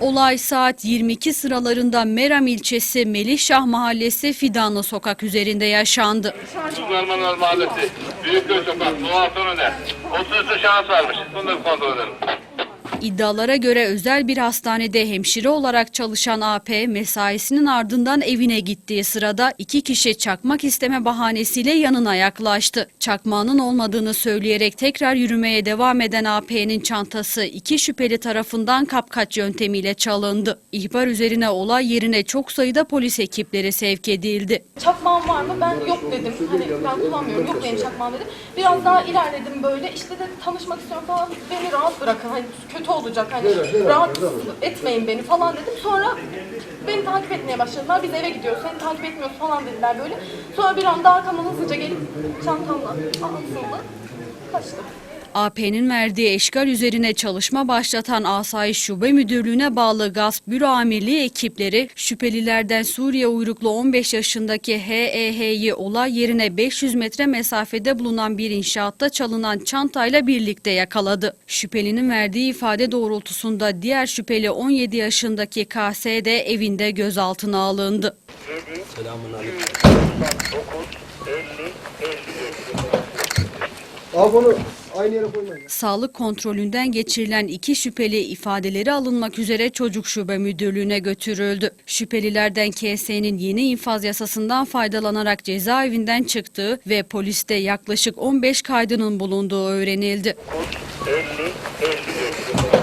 Olay saat 22 sıralarında Meram ilçesi Melihşah Mahallesi Fidanlı Sokak üzerinde yaşandı. Uzmanlar Mahallesi, Büyükköy Sokak, Altın Öner. 33 şahıs varmış. Bunları kontrol edelim. İddialara göre özel bir hastanede hemşire olarak çalışan AP mesaisinin ardından evine gittiği sırada iki kişi çakmak isteme bahanesiyle yanına yaklaştı. Çakmağının olmadığını söyleyerek tekrar yürümeye devam eden AP'nin çantası iki şüpheli tarafından kapkaç yöntemiyle çalındı. İhbar üzerine olay yerine çok sayıda polis ekipleri sevk edildi. Çakmağım var mı? Ben yok dedim. Hani ben kullanmıyorum. Yok benim çakmağım dedim. Biraz daha ilerledim böyle. İşte de tanışmak istiyorum falan. Beni rahat bırakın. Hani kötü olacak. Hani rahat etmeyin beni falan dedim. Sonra beni takip etmeye başladılar. Biz eve gidiyoruz. Seni takip etmiyoruz falan dediler böyle. Sonra bir anda arkamdan hızlıca gelip çantamla atıldı. Kaçtım. AP'nin verdiği eşgal üzerine çalışma başlatan Asayiş Şube Müdürlüğü'ne bağlı Gasp Büro Amirliği ekipleri şüphelilerden Suriye uyruklu 15 yaşındaki HEH'yi olay yerine 500 metre mesafede bulunan bir inşaatta çalınan çantayla birlikte yakaladı. Şüphelinin verdiği ifade doğrultusunda diğer şüpheli 17 yaşındaki KS de evinde gözaltına alındı. Al bunu aynı yere koymayın. Sağlık kontrolünden geçirilen iki şüpheli ifadeleri alınmak üzere Çocuk Şube Müdürlüğü'ne götürüldü. Şüphelilerden KS'nin yeni infaz yasasından faydalanarak cezaevinden çıktığı ve poliste yaklaşık 15 kaydının bulunduğu öğrenildi. 50, 50.